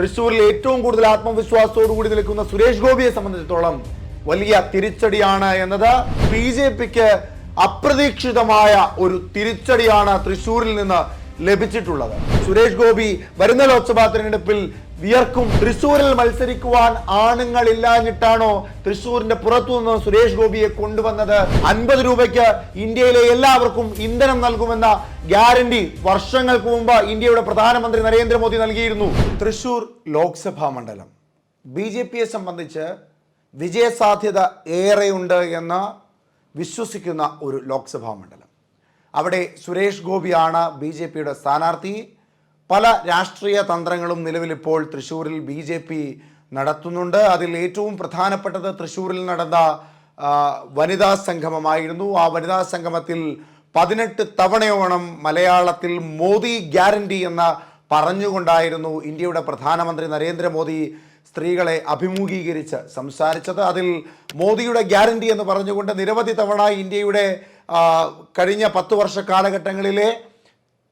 തൃശ്ശൂരിൽ ഏറ്റവും കൂടുതൽ ആത്മവിശ്വാസത്തോടു കൂടി നിൽക്കുന്ന സുരേഷ് ഗോപിയെ സംബന്ധിച്ചിടത്തോളം വലിയ തിരിച്ചടിയാണ് എന്നത് ബി ജെ പിക്ക് അപ്രതീക്ഷിതമായ ഒരു തിരിച്ചടിയാണ് തൃശ്ശൂരിൽ നിന്ന് ലഭിച്ചിട്ടുള്ളത്. സുരേഷ് ഗോപി വരുന്ന ലോക്സഭാ തെരഞ്ഞെടുപ്പിൽ വിയർക്കും തൃശ്ശൂരിൽ മത്സരിക്കുവാൻ ആണുങ്ങളില്ലാഞ്ഞിട്ടാണോ തൃശ്ശൂരിന്റെ പുറത്തു നിന്ന് സുരേഷ് ഗോപിയെ കൊണ്ടുവന്നത്? അൻപത് രൂപയ്ക്ക് ഇന്ത്യയിലെ എല്ലാവർക്കും ഇന്ധനം നൽകുമെന്ന ഗ്യാരണ്ടി വർഷങ്ങൾക്ക് മുമ്പ് ഇന്ത്യയുടെ പ്രധാനമന്ത്രി നരേന്ദ്രമോദി നൽകിയിരുന്നു. തൃശൂർ ലോക്സഭാ മണ്ഡലം. ബി ജെ പിയെ സംബന്ധിച്ച് വിജയസാധ്യത ഏറെയുണ്ട് എന്ന് വിശ്വസിക്കുന്ന ഒരു ലോക്സഭാ മണ്ഡലം. അവിടെ സുരേഷ് ഗോപിയാണ് ബി ജെ പിയുടെ സ്ഥാനാർത്ഥി. പല രാഷ്ട്രീയ തന്ത്രങ്ങളും നിലവിലിപ്പോൾ തൃശ്ശൂരിൽ ബി ജെ പി നടത്തുന്നുണ്ട്. അതിൽ ഏറ്റവും പ്രധാനപ്പെട്ടത് തൃശ്ശൂരിൽ നടന്ന വനിതാ സംഗമമായിരുന്നു. ആ വനിതാ സംഗമത്തിൽ പതിനെട്ട് തവണയോണം മലയാളത്തിൽ മോദി ഗ്യാരണ്ടി എന്ന പറഞ്ഞുകൊണ്ടായിരുന്നു ഇന്ത്യയുടെ പ്രധാനമന്ത്രി നരേന്ദ്രമോദി സ്ത്രീകളെ അഭിമുഖീകരിച്ച് സംസാരിച്ചത്. അതിൽ മോദിയുടെ ഗ്യാരണ്ടി എന്ന് പറഞ്ഞുകൊണ്ട് നിരവധി തവണ ഇന്ത്യയുടെ കഴിഞ്ഞ പത്ത് വർഷ കാലഘട്ടങ്ങളിലെ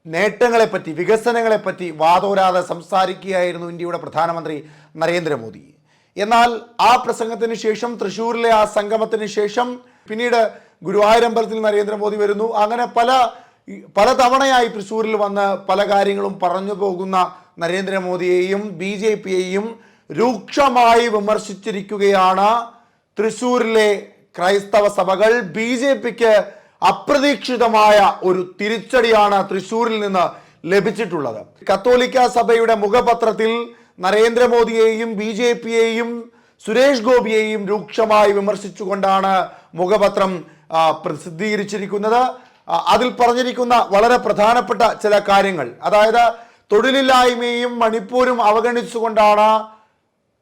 നേട്ടങ്ങളെപ്പറ്റി വികസനങ്ങളെപ്പറ്റി വാതോരാതെ സംസാരിക്കുകയായിരുന്നു ഇന്ത്യയുടെ പ്രധാനമന്ത്രി നരേന്ദ്രമോദി. എന്നാൽ ആ പ്രസംഗത്തിന് ശേഷം തൃശ്ശൂരിലെ ആ സംഗമത്തിന് ശേഷം പിന്നീട് ഗുരുവായൂരമ്പലത്തിൽ നരേന്ദ്രമോദി വരുന്നു. അങ്ങനെ പല പല തവണയായി തൃശ്ശൂരിൽ വന്ന് പല കാര്യങ്ങളും പറഞ്ഞു പോകുന്ന നരേന്ദ്രമോദിയെയും ബി ജെ പിയെയും രൂക്ഷമായി വിമർശിച്ചിരിക്കുകയാണ് തൃശ്ശൂരിലെ ക്രൈസ്തവ സഭകൾ. ബി ജെ പിക്ക് അപ്രതീക്ഷിതമായ ഒരു തിരിച്ചടിയാണ് തൃശ്ശൂരിൽ നിന്ന് ലഭിച്ചിട്ടുള്ളത്. കത്തോലിക്ക സഭയുടെ മുഖപത്രത്തിൽ നരേന്ദ്രമോദിയെയും ബി ജെ പിയെയും സുരേഷ് ഗോപിയെയും രൂക്ഷമായി വിമർശിച്ചുകൊണ്ടാണ് മുഖപത്രം പ്രസിദ്ധീകരിച്ചിരിക്കുന്നത്. അതിൽ പറഞ്ഞിരിക്കുന്ന വളരെ പ്രധാനപ്പെട്ട ചില കാര്യങ്ങൾ. അതായത് തൊഴിലില്ലായ്മയും മണിപ്പൂരും അവഗണിച്ചുകൊണ്ടാണ്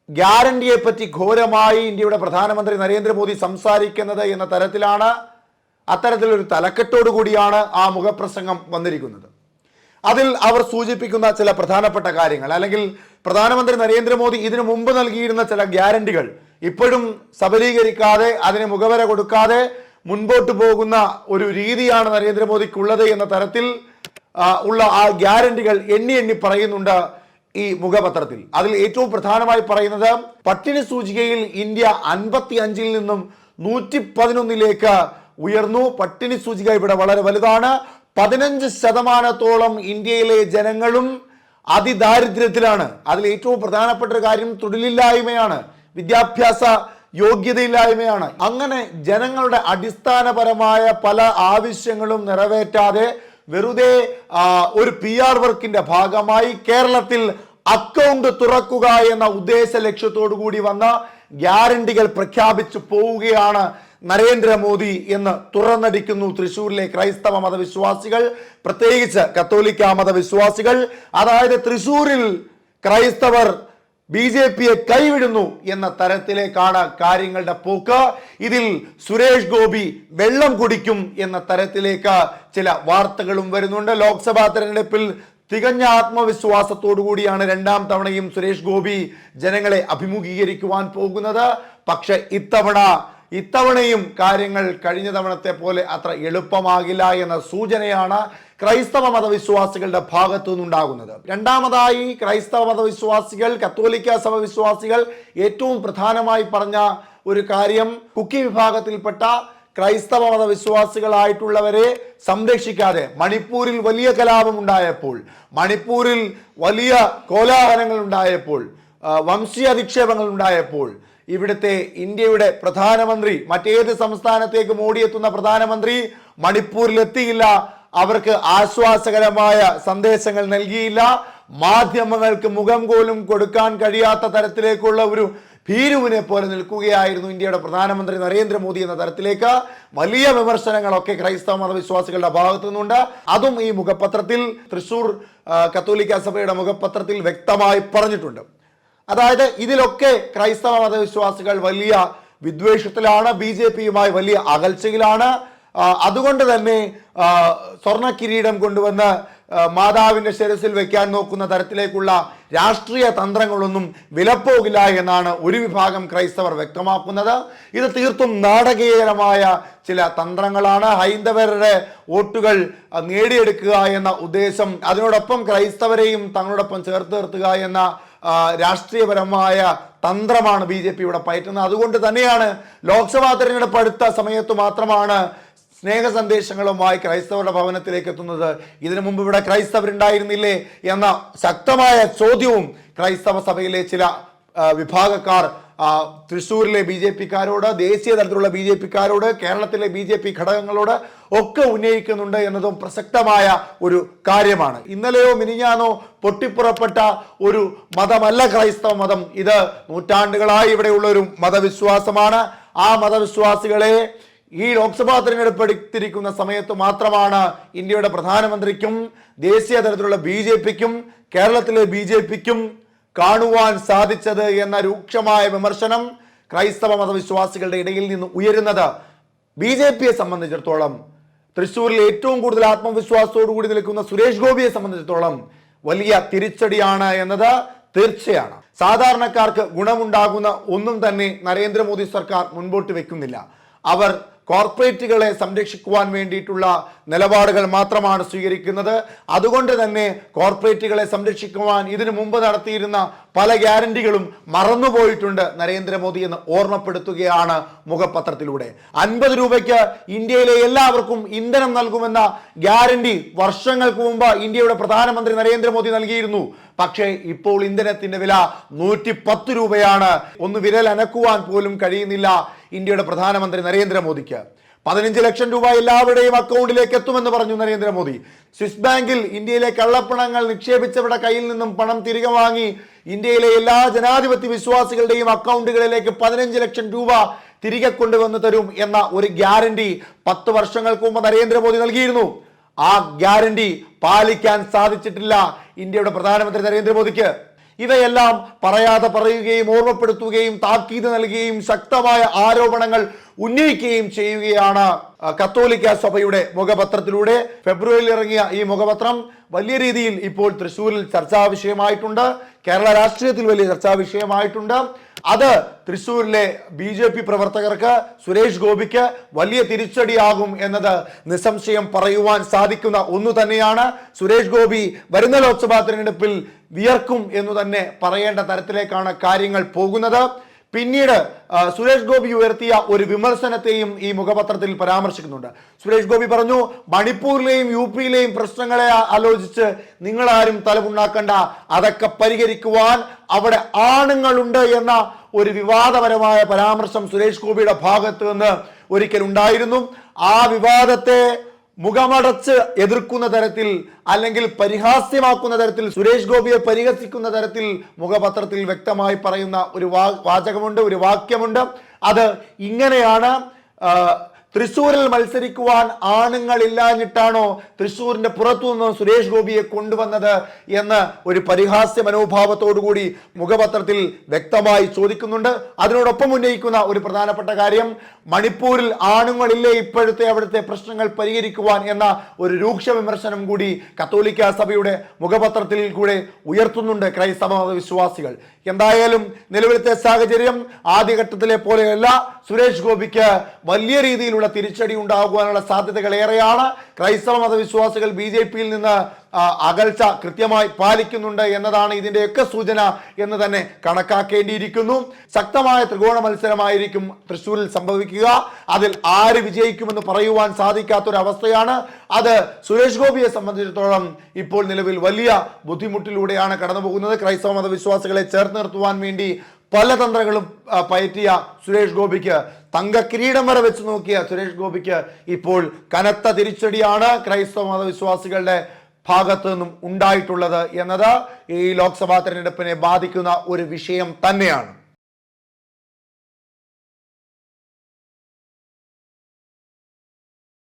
ഗ്യാരണ്ടിയെ പറ്റി ഘോരമായി ഇന്ത്യയുടെ പ്രധാനമന്ത്രി നരേന്ദ്രമോദി സംസാരിക്കുന്നത് എന്ന തരത്തിലാണ് അത്തരത്തിലൊരു തലക്കെട്ടോടു കൂടിയാണ് ആ മുഖപ്രസംഗം വന്നിരിക്കുന്നത്. അതിൽ അവർ സൂചിപ്പിക്കുന്ന ചില പ്രധാനപ്പെട്ട കാര്യങ്ങൾ. അല്ലെങ്കിൽ പ്രധാനമന്ത്രി നരേന്ദ്രമോദി ഇതിനു മുമ്പ് നൽകിയിരുന്ന ചില ഗ്യാരണ്ടികൾ ഇപ്പോഴും സബലീകരിക്കാതെ അതിന് മുഖവര കൊടുക്കാതെ മുൻപോട്ട് പോകുന്ന ഒരു രീതിയാണ് നരേന്ദ്രമോദിക്കുള്ളത് എന്ന തരത്തിൽ ഉള്ള ആ ഗ്യാരണ്ടികൾ എണ്ണി എണ്ണി പറയുന്നുണ്ട് ഈ മുഖപത്രത്തിൽ. അതിൽ ഏറ്റവും പ്രധാനമായി പറയുന്നത് പട്ടിണി സൂചികയിൽ ഇന്ത്യ അൻപത്തി അഞ്ചിൽ നിന്നും നൂറ്റി പതിനൊന്നിലേക്ക് ഉയർന്നു. പട്ടിണി സൂചിക ഇവിടെ വളരെ വലുതാണ്. പതിനഞ്ച് ശതമാനത്തോളം ഇന്ത്യയിലെ ജനങ്ങളും അതിദാരിദ്ര്യത്തിലാണ്. അതിൽ ഏറ്റവും പ്രധാനപ്പെട്ട ഒരു കാര്യം തൊഴിലില്ലായ്മയാണ്. വിദ്യാഭ്യാസ യോഗ്യതയില്ലായ്മയാണ്. അങ്ങനെ ജനങ്ങളുടെ അടിസ്ഥാനപരമായ പല ആവശ്യങ്ങളും നിറവേറ്റാതെ വെറുതെ ഒരു പി ആർ വർക്കിന്റെ ഭാഗമായി കേരളത്തിൽ അക്കൗണ്ട് തുറക്കുക എന്ന ഉദ്ദേശ ലക്ഷ്യത്തോടു കൂടി വന്ന ഗ്യാരണ്ടികൾ പ്രഖ്യാപിച്ചു പോവുകയാണ് നരേന്ദ്രമോദി എന്ന് തുറന്നടിക്കുന്നു തൃശൂരിലെ ക്രൈസ്തവ മതവിശ്വാസികൾ പ്രത്യേകിച്ച് കത്തോലിക്ക മതവിശ്വാസികൾ. അതായത് തൃശൂരിൽ ക്രൈസ്തവർ ബി ജെ പിയെ കൈവിടുന്നു എന്ന തരത്തിലേക്കാണ് കാര്യങ്ങളുടെ പോക്ക്. ഇതിൽ സുരേഷ് ഗോപി വെള്ളം കുടിക്കും എന്ന തരത്തിലേക്ക് ചില വാർത്തകളും വരുന്നുണ്ട്. ലോക്സഭാ തെരഞ്ഞെടുപ്പിൽ തികഞ്ഞ ആത്മവിശ്വാസത്തോടു കൂടിയാണ് രണ്ടാം തവണയും സുരേഷ് ഗോപി ജനങ്ങളെ അഭിമുഖീകരിക്കുവാൻ പോകുന്നത്. പക്ഷെ ഇത്തവണ ഇത്തവണയും കാര്യങ്ങൾ കഴിഞ്ഞ തവണത്തെ പോലെ അത്ര എളുപ്പമാകില്ല എന്ന സൂചനയാണ് ക്രൈസ്തവ മതവിശ്വാസികളുടെ ഭാഗത്തു നിന്നുണ്ടാകുന്നത്. രണ്ടാമതായി ക്രൈസ്തവ മതവിശ്വാസികൾ കത്തോലിക്ക സഭ വിശ്വാസികൾ ഏറ്റവും പ്രധാനമായി പറഞ്ഞ ഒരു കാര്യം കുക്കി വിഭാഗത്തിൽപ്പെട്ട ക്രൈസ്തവ മതവിശ്വാസികളായിട്ടുള്ളവരെ സംരക്ഷിക്കാതെ മണിപ്പൂരിൽ വലിയ കലാപം ഉണ്ടായപ്പോൾ മണിപ്പൂരിൽ വലിയ കോലാഹലങ്ങൾ ഉണ്ടായപ്പോൾ വംശീയ അധിക്ഷേപങ്ങൾ ഉണ്ടായപ്പോൾ ഇവിടുത്തെ ഇന്ത്യയുടെ പ്രധാനമന്ത്രി മറ്റേത് സംസ്ഥാനത്തേക്ക് ഓടിയെത്തുന്ന പ്രധാനമന്ത്രി മണിപ്പൂരിലെത്തിയില്ല. അവർക്ക് ആശ്വാസകരമായ സന്ദേശങ്ങൾ നൽകിയില്ല. മാധ്യമങ്ങൾക്ക് മുഖം പോലും കൊടുക്കാൻ കഴിയാത്ത തരത്തിലേക്കുള്ള ഒരു ഭീരുവിനെ പോലെ നിൽക്കുകയായിരുന്നു ഇന്ത്യയുടെ പ്രധാനമന്ത്രി നരേന്ദ്രമോദി എന്ന തരത്തിലേക്ക്. വലിയ വിമർശനങ്ങളൊക്കെ ക്രൈസ്തവ മതവിശ്വാസികളുടെ ഭാഗത്തു നിന്നുണ്ട്. അതും ഈ മുഖപത്രത്തിൽ തൃശൂർ കത്തോലിക്ക സഭയുടെ മുഖപത്രത്തിൽ വ്യക്തമായി പറഞ്ഞിട്ടുണ്ട്. അതായത് ഇതിലൊക്കെ ക്രൈസ്തവ മതവിശ്വാസികൾ വലിയ വിദ്വേഷത്തിലാണ് ബി ജെ പിയുമായി വലിയ അകൽച്ചയിലാണ്. അതുകൊണ്ട് തന്നെ സ്വർണ കിരീടം കൊണ്ടുവന്ന് മാതാവിന്റെ ശിരസിൽ വെക്കാൻ നോക്കുന്ന തരത്തിലേക്കുള്ള രാഷ്ട്രീയ തന്ത്രങ്ങളൊന്നും വിലപ്പോകില്ല എന്നാണ് ഒരു വിഭാഗം ക്രൈസ്തവർ വ്യക്തമാക്കുന്നത്. ഇത് തീർത്തും നാടകീയമായ ചില തന്ത്രങ്ങളാണ്. ഹൈന്ദവരുടെ വോട്ടുകൾ നേടിയെടുക്കുക എന്ന ഉദ്ദേശം അതിനോടൊപ്പം ക്രൈസ്തവരെയും തങ്ങളോടൊപ്പം ചേർത്ത് നിർത്തുക എന്ന രാഷ്ട്രീയപരമായ തന്ത്രമാണ് ബി ജെ പി ഇവിടെ പയറ്റുന്നത്. അതുകൊണ്ട് തന്നെയാണ് ലോക്സഭാ തെരഞ്ഞെടുപ്പ് അടുത്ത സമയത്ത് മാത്രമാണ് സ്നേഹ സന്ദേശങ്ങളുമായി ക്രൈസ്തവരുടെ ഭവനത്തിലേക്ക് എത്തുന്നത്. ഇതിനു മുമ്പ് ഇവിടെ ക്രൈസ്തവരുണ്ടായിരുന്നില്ലേ എന്ന ശക്തമായ ചോദ്യവും ക്രൈസ്തവ സഭയിലെ ചില വിഭാഗക്കാർ തൃശ്ശൂരിലെ ബി ജെ പിക്കാരോട് ദേശീയ തലത്തിലുള്ള ബി ജെ പിക്കാരോട് കേരളത്തിലെ ബി ജെ പി ഘടകങ്ങളോട് ഒക്കെ ഉന്നയിക്കുന്നുണ്ട് എന്നതും പ്രസക്തമായ ഒരു കാര്യമാണ്. ഇന്നലെയോ മിനിഞ്ഞാന്നോ പൊട്ടിപ്പുറപ്പെട്ട ഒരു മതമല്ല ക്രൈസ്തവ മതം. ഇത് നൂറ്റാണ്ടുകളായി ഇവിടെയുള്ള ഒരു മതവിശ്വാസമാണ്. ആ മതവിശ്വാസികളെ ഈ ലോക്സഭാ തിരഞ്ഞെടുപ്പ് എടുത്തിരിക്കുന്ന സമയത്ത് മാത്രമാണ് ഇന്ത്യയുടെ പ്രധാനമന്ത്രിക്കും ദേശീയ തലത്തിലുള്ള ബി ജെ പിക്കും കേരളത്തിലെ ബി ജെ പിക്കും കാണുവാൻ സാധിച്ചത് എന്ന രൂക്ഷമായ വിമർശനം ക്രൈസ്തവ മതവിശ്വാസികളുടെ ഇടയിൽ നിന്ന് ഉയരുന്നത് ബി ജെ പിയെ സംബന്ധിച്ചിടത്തോളം തൃശ്ശൂരിൽ ഏറ്റവും കൂടുതൽ ആത്മവിശ്വാസത്തോടു കൂടി നിൽക്കുന്ന സുരേഷ് ഗോപിയെ സംബന്ധിച്ചിടത്തോളം വലിയ തിരിച്ചടിയാണ് എന്നത് തീർച്ചയാണ്. സാധാരണക്കാർക്ക് ഗുണമുണ്ടാകുന്ന ഒന്നും തന്നെ നരേന്ദ്രമോദി സർക്കാർ മുൻപോട്ട് വെക്കുന്നില്ല. അവർ കോർപ്പറേറ്റുകളെ സംരക്ഷിക്കുവാൻ വേണ്ടിയിട്ടുള്ള നിലപാടുകൾ മാത്രമാണ് സ്വീകരിക്കുന്നത്. അതുകൊണ്ട് തന്നെ കോർപ്പറേറ്റുകളെ സംരക്ഷിക്കുവാൻ ഇതിനു മുമ്പ് നടത്തിയിരുന്ന പല ഗ്യാരണ്ടികളും മറന്നുപോയിട്ടുണ്ട് നരേന്ദ്രമോദി എന്ന് ഓർമ്മപ്പെടുത്തുകയാണ് മുഖപത്രത്തിലൂടെ. അൻപത് രൂപയ്ക്ക് ഇന്ത്യയിലെ എല്ലാവർക്കും ഇന്ധനം നൽകുമെന്ന ഗ്യാരണ്ടി വർഷങ്ങൾക്ക് മുമ്പ് ഇന്ത്യയുടെ പ്രധാനമന്ത്രി നരേന്ദ്രമോദി നൽകിയിരുന്നു. പക്ഷേ ഇപ്പോൾ ഇന്ധനത്തിന്റെ വില നൂറ്റി പത്ത് രൂപയാണ്. ഒന്ന് വിരൽ അനക്കുവാൻ പോലും കഴിയുന്നില്ല ഇന്ത്യയുടെ പ്രധാനമന്ത്രി നരേന്ദ്രമോദിക്ക്. പതിനഞ്ച് ലക്ഷം രൂപ എല്ലാവരുടെയും അക്കൗണ്ടിലേക്ക് എത്തുമെന്ന് പറഞ്ഞു നരേന്ദ്രമോദി. സ്വിസ് ബാങ്കിൽ ഇന്ത്യയിലെ കള്ളപ്പണങ്ങൾ നിക്ഷേപിച്ചവരുടെ കയ്യിൽ നിന്നും പണം തിരികെ വാങ്ങി ഇന്ത്യയിലെ എല്ലാ ജനാധിപത്യ വിശ്വാസികളുടെയും അക്കൗണ്ടുകളിലേക്ക് പതിനഞ്ച് ലക്ഷം രൂപ തിരികെ കൊണ്ടുവന്ന് തരും എന്ന ഒരു ഗ്യാരണ്ടി പത്ത് വർഷങ്ങൾക്ക് മുമ്പ് നരേന്ദ്രമോദി നൽകിയിരുന്നു. ആ ഗ്യാരണ്ടി പാലിക്കാൻ സാധിച്ചിട്ടില്ല. ഇന്ത്യയുടെ പ്രധാനമന്ത്രി നരേന്ദ്രമോദിക്ക് ഇവയെല്ലാം പറയാതെ പറയുകയും ഓർമ്മപ്പെടുത്തുകയും താക്കീത് നൽകുകയും ശക്തമായ ആരോപണങ്ങൾ ഉന്നയിക്കുകയും ചെയ്യുകയാണ് കത്തോലിക്ക സഭയുടെ മുഖപത്രത്തിലൂടെ ഫെബ്രുവരിയിൽ ഇറങ്ങിയ ഈ മുഖപത്രം വലിയ രീതിയിൽ ഇപ്പോൾ തൃശ്ശൂരിൽ ചർച്ചാ വിഷയമായിട്ടുണ്ട് കേരള രാഷ്ട്രീയത്തിൽ വലിയ ചർച്ചാ വിഷയമായിട്ടുണ്ട്. അത് തൃശ്ശൂരിലെ ബി ജെ പി പ്രവർത്തകർക്ക് സുരേഷ് ഗോപിക്ക് വലിയ തിരിച്ചടിയാകും എന്നത് നിസ്സംശയം പറയുവാൻ സാധിക്കുന്ന ഒന്നു തന്നെയാണ് സുരേഷ് ഗോപി വരുന്ന ലോക്സഭാ തെരഞ്ഞെടുപ്പിൽ വിയർക്കും എന്ന് തന്നെ പറയേണ്ട തരത്തിലേക്കാണ് കാര്യങ്ങൾ പോകുന്നത്. പിന്നീട് സുരേഷ് ഗോപി ഉയർത്തിയ ഒരു വിമർശനത്തെയും ഈ മുഖപത്രത്തിൽ പരാമർശിക്കുന്നുണ്ട്. സുരേഷ് ഗോപി പറഞ്ഞു മണിപ്പൂരിലെയും യു പിയിലെയും പ്രശ്നങ്ങളെ ആലോചിച്ച് നിങ്ങളാരും തലമുണ്ടാക്കണ്ട. അതൊക്കെ പരിഹരിക്കുവാൻ അവിടെ ആണുങ്ങളുണ്ട് എന്ന ഒരു വിവാദപരമായ പരാമർശം സുരേഷ് ഗോപിയുടെ ഭാഗത്ത് നിന്ന് ഒരിക്കൽ ഉണ്ടായിരുന്നു ആ വിവാദത്തെ മുഖമടച്ച് എതിർക്കുന്ന തരത്തിൽ അല്ലെങ്കിൽ പരിഹാസ്യമാക്കുന്ന തരത്തിൽ സുരേഷ് ഗോപിയെ പരിഹസിക്കുന്ന തരത്തിൽ മുഖപത്രത്തിൽ വ്യക്തമായി പറയുന്ന ഒരു വാചകമുണ്ട് ഒരു വാക്യമുണ്ട്. അത് ഇങ്ങനെയാണ് തൃശ്ശൂരിൽ മത്സരിക്കുവാൻ ആണുങ്ങൾ ഇല്ലാഞ്ഞിട്ടാണോ തൃശ്ശൂരിന്റെ പുറത്തു നിന്ന് സുരേഷ് ഗോപിയെ കൊണ്ടുവന്നത് എന്ന് ഒരു പരിഹാസ്യ മനോഭാവത്തോടുകൂടി മുഖപത്രത്തിൽ വ്യക്തമായി ചോദിക്കുന്നുണ്ട്. അതിനോടൊപ്പം ഉന്നയിക്കുന്ന ഒരു പ്രധാനപ്പെട്ട കാര്യം മണിപ്പൂരിൽ ആണുങ്ങളില്ലേ ഇപ്പോഴത്തെ അവിടുത്തെ പ്രശ്നങ്ങൾ പരിഹരിക്കുവാൻ എന്ന ഒരു രൂക്ഷ വിമർശനം കൂടി കത്തോലിക്ക സഭയുടെ മുഖപത്രത്തിൽ കൂടെ ഉയർത്തുന്നുണ്ട് ക്രൈസ്തവ വിശ്വാസികൾ. എന്തായാലും നിലവിലത്തെ സാഹചര്യം ആദ്യഘട്ടത്തിലെ പോലെയല്ല. സുരേഷ് ഗോപിക്ക് വലിയ രീതിയിലുള്ള തിരിച്ചടി ഉണ്ടാകുവാനുള്ള സാധ്യതകൾ ഏറെയാണ്. ക്രൈസ്തവ മതവിശ്വാസികൾ ബി ജെ പിയിൽ നിന്ന് അകൽച്ച കൃത്യമായി പാലിക്കുന്നുണ്ട് എന്നതാണ് ഇതിന്റെയൊക്കെ സൂചന എന്ന് തന്നെ കണക്കാക്കേണ്ടിയിരിക്കുന്നു. ശക്തമായ ത്രികോണ മത്സരമായിരിക്കും തൃശ്ശൂരിൽ സംഭവിക്കുക. അതിൽ ആര് വിജയിക്കുമെന്ന് പറയുവാൻ സാധിക്കാത്തൊരവസ്ഥയാണ്. അത് സുരേഷ് ഗോപിയെ സംബന്ധിച്ചിടത്തോളം ഇപ്പോൾ നിലവിൽ വലിയ ബുദ്ധിമുട്ടിലൂടെയാണ് കടന്നു പോകുന്നത് ക്രൈസ്തവ മതവിശ്വാസികളെ ചേർത്ത് നിർത്തുവാൻ വേണ്ടി പല തന്ത്രങ്ങളും പയറ്റിയ സുരേഷ് ഗോപിക്ക് തങ്ക കിരീടം വരെ വെച്ച് നോക്കിയ സുരേഷ് ഗോപിക്ക് ഇപ്പോൾ കനത്ത തിരിച്ചടിയാണ് ക്രൈസ്തവ മതവിശ്വാസികളുടെ ഭാഗത്തു നിന്നും ഉണ്ടായിട്ടുള്ളത് എന്നത് ഈ ലോക്സഭാ തെരഞ്ഞെടുപ്പിനെ ബാധിക്കുന്ന ഒരു വിഷയം തന്നെയാണ്.